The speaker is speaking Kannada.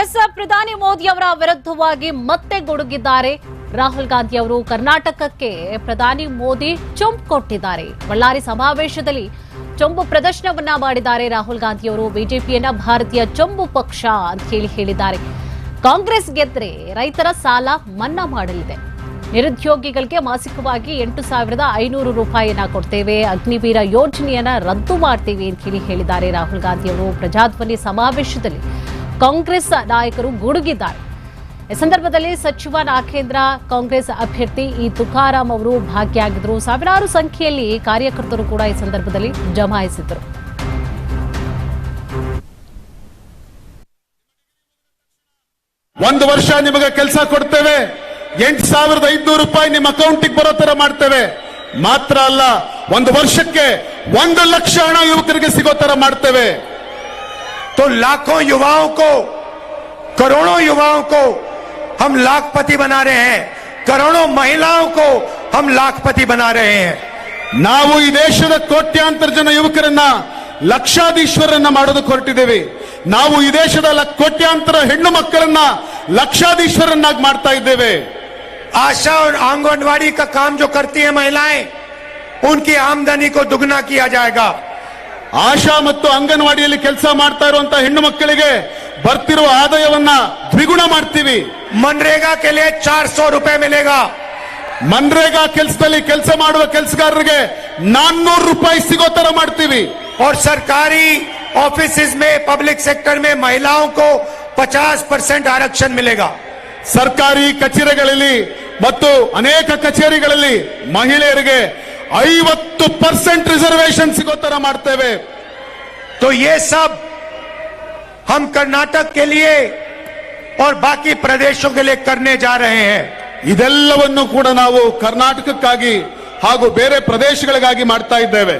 ಎಸ್ ಪ್ರಧಾನಿ ಮೋದಿ ಅವರ ವಿರುದ್ಧವಾಗಿ ಮತ್ತೆ ಗುಡುಗಿದ್ದಾರೆ. ರಾಹುಲ್ ಗಾಂಧಿ ಅವರು ಕರ್ನಾಟಕಕ್ಕೆ ಪ್ರಧಾನಿ ಮೋದಿ ಚೊಂಬು ಕೊಟ್ಟಿದ್ದಾರೆ. ಬಳ್ಳಾರಿ ಸಮಾವೇಶದಲ್ಲಿ ಚೊಂಬು ಪ್ರದರ್ಶನವನ್ನ ಮಾಡಿದ್ದಾರೆ. ರಾಹುಲ್ ಗಾಂಧಿ ಅವರು ಬಿಜೆಪಿಯನ್ನ ಭಾರತೀಯ ಚೊಂಬು ಪಕ್ಷ ಅಂತ ಹೇಳಿ ಹೇಳಿದ್ದಾರೆ. ಕಾಂಗ್ರೆಸ್ ಗೆದ್ರೆ ರೈತರ ಸಾಲ ಮನ್ನಾ ಮಾಡಲಿದೆ. ನಿರುದ್ಯೋಗಿಗಳಿಗೆ ಮಾಸಿಕವಾಗಿ ಎಂಟು ಸಾವಿರದ ಐನೂರು ರೂಪಾಯಿಯನ್ನ ಕೊಡ್ತೇವೆ. ಅಗ್ನಿವೀರ ಯೋಜನೆಯನ್ನ ರದ್ದು ಮಾಡ್ತೇವೆ ಅಂತ ಹೇಳಿ ಹೇಳಿದ್ದಾರೆ. ರಾಹುಲ್ ಗಾಂಧಿ ಅವರು ಪ್ರಜಾಧ್ವನಿ ಸಮಾವೇಶದಲ್ಲಿ ಕಾಂಗ್ರೆಸ್ ನಾಯಕರು ಗುಡುಗಿದ್ದಾರೆ. ಈ ಸಂದರ್ಭದಲ್ಲಿ ಸಚಿವ ನಾಗೇಂದ್ರ ಕಾಂಗ್ರೆಸ್ ಅಭ್ಯರ್ಥಿ ಈ ತುಕಾರಾಂ ಅವರು ಭಾಗಿಯಾಗಿದ್ದರು. ಸಾವಿರಾರು ಸಂಖ್ಯೆಯಲ್ಲಿ ಕಾರ್ಯಕರ್ತರು ಕೂಡ ಈ ಸಂದರ್ಭದಲ್ಲಿ ಜಮಾಯಿಸಿದ್ದರು. ಒಂದು ವರ್ಷ ನಿಮಗೆ ಕೆಲಸ ಕೊಡ್ತೇವೆ. ಎಂಟು ಸಾವಿರದ ಐದುನೂರು ರೂಪಾಯಿ ನಿಮ್ಮ ಅಕೌಂಟಿಗೆ ಬರೋ ತರ ಮಾಡ್ತೇವೆ. ಮಾತ್ರ ಅಲ್ಲ, ಒಂದು ವರ್ಷಕ್ಕೆ ಒಂದು ಲಕ್ಷ ಹಣ ಯುವಕರಿಗೆ ಸಿಗೋ ತರ ಮಾಡ್ತೇವೆ. तो लाखों युवाओं को करोड़ों युवाओं को हम लाखपति बना रहे हैं करोड़ों महिलाओं को हम लाखपति बना रहे हैं ನಾವು ಈ ದೇಶದ ಕೋಟ್ಯಾಂತರ ಜನ ಯುವಕರನ್ನ ಲಕ್ಷಾಧೀಶ್ವರನ್ನ ಮಾಡೋದಕ್ಕೆ ಹೊರಟಿದ್ದೇವೆ ನಾವು ಈ ದೇಶದ ಲ- ಕೋಟ್ಯಾಂತರ ಹೆಣ್ಣು ಮಕ್ಕಳನ್ನ ಲಕ್ಷಾಧೀಶ್ವರನ್ನಾಗಿ ಮಾಡ್ತಾ ಇದ್ದೇವೆ आशा और आंगनवाड़ी का काम जो करती है महिलाएं उनकी आमदनी को दुगना किया जाएगा ಆಶಾ ಮತ್ತು ಅಂಗನವಾಡಿಯಲ್ಲಿ ಕೆಲಸ ಮಾಡ್ತಾ ಇರುವಂತಹ ಹೆಣ್ಣು ಮಕ್ಕಳಿಗೆ ಬರ್ತಿರುವ ಆದಾಯವನ್ನ ದ್ವಿಗುಣ ಮಾಡ್ತೀವಿ मनरेगा के लिए 400 रुपए मिलेगा ಮನ್ರೇಗಾ ಕೆಲಸದಲ್ಲಿ ಕೆಲಸ ಮಾಡುವ ಕೆಲಸಗಾರರಿಗೆ ನಾನ್ನೂರು ರೂಪಾಯಿ ಸಿಗೋ ತರ ಮಾಡ್ತೀವಿ और सरकारी ऑफिस में पब्लिक सेक्टर में महिलाओं को 50 परसेंट आरक्षण मिलेगा ಸರ್ಕಾರಿ ಕಚೇರಿಗಳಲ್ಲಿ ಮತ್ತು ಅನೇಕ ಕಚೇರಿಗಳಲ್ಲಿ ಮಹಿಳೆಯರಿಗೆ ಐವತ್ತು ಪರ್ಸೆಂಟ್ ರಿಸರ್ವೇಶನ್ ಸಿಗೋ ತರ ಮಾಡ್ತೇವೆ तो ये सब हम कर्नाटक के लिए और बाकी प्रदेशों के लिए करने जा रहे हैं ಇದೆಲ್ಲವನ್ನು ಕೂಡ ನಾವು ಕರ್ನಾಟಕಕ್ಕಾಗಿ ಹಾಗೂ ಬೇರೆ ಪ್ರದೇಶಗಳಿಗಾಗಿ ಮಾಡ್ತಾ ಇದ್ದೇವೆ